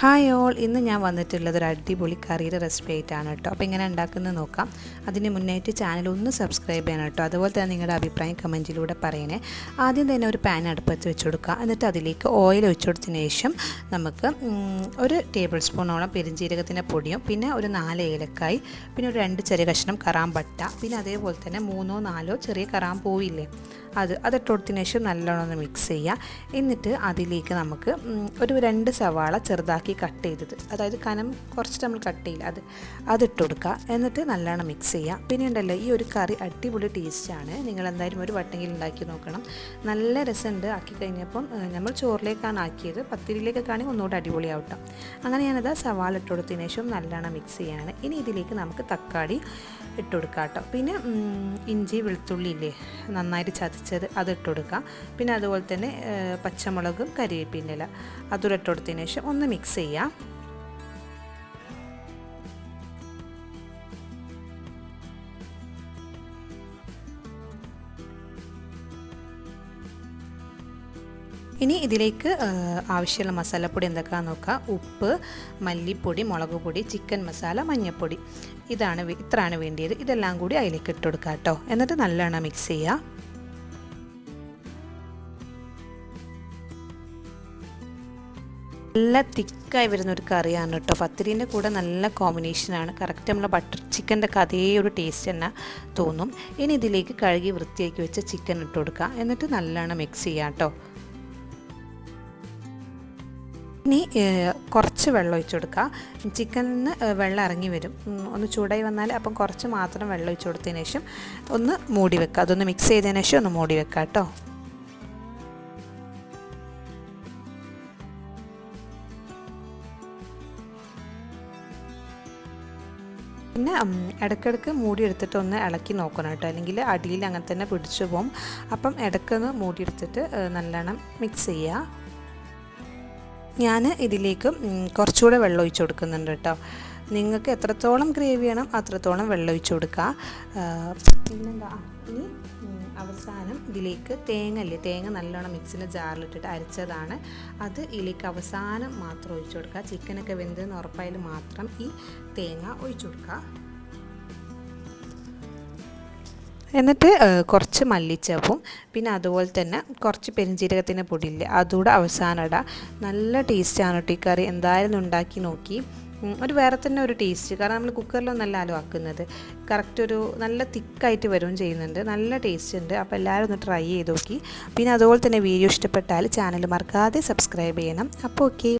Hi all ഇന്ന് ഞാൻ വന്നിട്ടുള്ളത് ഒരു അടിപൊളി കറിയുടെ റെസിപ്പി ആയിട്ടാണ് കേട്ടോ. അപ്പോൾ ഇങ്ങനെ ഉണ്ടാക്കുന്നത് നോക്കാം. അതിന് മുന്നേറ്റ് ചാനൽ ഒന്ന് സബ്സ്ക്രൈബ് ചെയ്യണം കേട്ടോ. അതുപോലെ തന്നെ നിങ്ങളുടെ അഭിപ്രായം കമന്റിലൂടെ പറയണേ. ആദ്യം തന്നെ ഒരു പാൻ അടുപ്പത്ത് വെച്ച് കൊടുക്കുക. എന്നിട്ട് അതിലേക്ക് ഓയിൽ ഒഴിച്ചു കൊടുത്തതിന് ശേഷം നമുക്ക് ഒരു ടേബിൾ സ്പൂണോളം പെരിഞ്ജീരകത്തിന്റെ പൊടിയും പിന്നെ ഒരു നാല് ഏലക്കായി പിന്നെ ഒരു രണ്ട് ചെറിയ കഷ്ണം കറാമ്പട്ട പിന്നെ അതേപോലെ തന്നെ മൂന്നോ നാലോ ചെറിയ കറാമ്പൂവില്ലേ അത് അതിട്ട് കൊടുത്തതിന് ശേഷം നല്ലോണം ഒന്ന് മിക്സ് ചെയ്യുക. എന്നിട്ട് അതിലേക്ക് നമുക്ക് ഒരു രണ്ട് സവാള ചെറുതാക്കി കട്ട് ചെയ്തത്. അതായത് കനം കുറച്ച് നമ്മൾ കട്ട് ചെയ്യില്ല. അത് അതിട്ട് കൊടുക്കുക. എന്നിട്ട് നല്ലോണം മിക്സ് ചെയ്യുക. പിന്നെ ഉണ്ടല്ലോ ഈ ഒരു കറി അടിപൊളി ടേസ്റ്റാണ് നിങ്ങൾ എന്തായാലും ഒരു വട്ടെങ്കിലും ഉണ്ടാക്കി നോക്കണം. നല്ല രസമുണ്ട് ആക്കി കഴിഞ്ഞപ്പം നമ്മൾ ചോറിലേക്കാണ് ആക്കിയത്. പത്തിരിയിലേക്കൊക്കെ ആണെങ്കിൽ ഒന്നുകൂടെ അടിപൊളിയാവട്ടെ. അങ്ങനെ ഞാനത് സവാള ഇട്ട് കൊടുത്തതിന് ശേഷം നല്ലോണം മിക്സ് ചെയ്യാണ്. ഇനി ഇതിലേക്ക് നമുക്ക് തക്കാളി ഇട്ട് കൊടുക്കാം കേട്ടോ. പിന്നെ ഇഞ്ചി വെളുത്തുള്ളി ഇല്ലേ നന്നായിട്ട് ചതച്ചത് അത് ഇട്ട് കൊടുക്കാം. പിന്നെ അതുപോലെ തന്നെ പച്ചമുളകും കരിവേപ്പിന്റെ ഇല അതും ഇട്ട് കൊടുത്തതിന് ശേഷം ഒന്ന് മിക്സ് ചെയ്യാം. ഇനി ഇതിലേക്ക് ആവശ്യമുള്ള മസാലപ്പൊടി എന്തൊക്കെയാണെന്ന് നോക്കാം. ഉപ്പ് മല്ലിപ്പൊടി മുളക് പൊടി ചിക്കൻ മസാല മഞ്ഞൾപ്പൊടി ഇതാണ് ഇത്രയാണ് വേണ്ടിയത്. ഇതെല്ലാം കൂടി അതിലേക്ക് ഇട്ട് കൊടുക്കാം കേട്ടോ. എന്നിട്ട് നല്ലോണം മിക്സ് ചെയ്യുക നല്ല തിക്കായി വരുന്ന ഒരു കറിയാണ് കേട്ടോ. പത്തിരീന്റെ കൂടെ നല്ല കോമ്പിനേഷനാണ് കറക്റ്റ് നമ്മൾ ബട്ടർ ചിക്കന്റെ അതേ ഒരു ടേസ്റ്റ് തന്നെ തോന്നും. ഇനി ഇതിലേക്ക് കഴുകി വൃത്തിയാക്കി വെച്ച ചിക്കൻ ഇട്ട് കൊടുക്കുക എന്നിട്ട് നല്ലോണം മിക്സ് ചെയ്യാം കേട്ടോ. ഇനി കുറച്ച് വെള്ളം ഒഴിച്ചു കൊടുക്കാം. ചിക്കനിൽ നിന്ന് വെള്ളം ഇറങ്ങി വരും. ഒന്ന് ചൂടായി വന്നാൽ അപ്പം കുറച്ച് മാത്രം വെള്ളം ഒഴിച്ചു കൊടുത്തതിന് ശേഷം ഒന്ന് മൂടി വെക്കുക അതൊന്ന് മിക്സ് ചെയ്തതിന് ശേഷം ഒന്ന് മൂടി വെക്കുക കേട്ടോ. പിന്നെ ഇടയ്ക്കിടയ്ക്ക് മൂടി എടുത്തിട്ട് ഒന്ന് ഇളക്കി നോക്കണം കേട്ടോ. അല്ലെങ്കിൽ അടിയിൽ അങ്ങനെ തന്നെ പിടിച്ചു പോകും അപ്പം ഇടയ്ക്കൊന്ന് മൂടി എടുത്തിട്ട് ഏഹ്, നല്ലോണം മിക്സ് ചെയ്യുക ഞാൻ ഇതിലേക്ക് കുറച്ചുകൂടെ വെള്ളം ഒഴിച്ച് കൊടുക്കുന്നുണ്ട് കേട്ടോ. നിങ്ങൾക്ക് എത്രത്തോളം ഗ്രേവി വേണം അത്രത്തോളം വെള്ളം ഒഴിച്ച് കൊടുക്കുക പിന്നെന്താ? അവസാനം ഇതിലേക്ക് തേങ്ങ അല്ലേ തേങ്ങ നല്ലോണം മിക്സിന്റെ ജാറിലിട്ടിട്ട് അരച്ചതാണ്. അത് ഇതിലേക്ക് അവസാനം മാത്രം ഒഴിച്ചു കൊടുക്കുക. ചിക്കനൊക്കെ വെന്തെന്ന് ഉറപ്പായാലും മാത്രം ഈ തേങ്ങ ഒഴിച്ചു കൊടുക്കുക. എന്നിട്ട് കുറച്ച് മല്ലിച്ചപ്പും പിന്നെ അതുപോലെ തന്നെ കുറച്ച് പെരിഞ്ചീരകത്തിന്റെ പൊടിയില്ലേ? അതുകൂടെ അവസാനം ഇടാം. നല്ല ടേസ്റ്റാണ് കേട്ടോ ഈ കറി. എന്തായാലും ഉണ്ടാക്കി നോക്കി. ഒരു വേറെ തന്നെ ഒരു ടേസ്റ്റ് കാരണം നമ്മൾ കുക്കറിലൊന്നല്ലല്ലോ ആക്കുന്നത് കറക്റ്റ് ഒരു നല്ല തിക്കായിട്ട് വരും ചെയ്യുന്നുണ്ട്. നല്ല ടേസ്റ്റ് ഉണ്ട്. അപ്പോൾ എല്ലാവരും ഒന്ന് ട്രൈ ചെയ്ത് നോക്കി. പിന്നെ അതുപോലെ തന്നെ വീഡിയോ ഇഷ്ടപ്പെട്ടാൽ ചാനൽ മറക്കാതെ സബ്സ്ക്രൈബ് ചെയ്യണം. അപ്പോൾ ഓക്കെ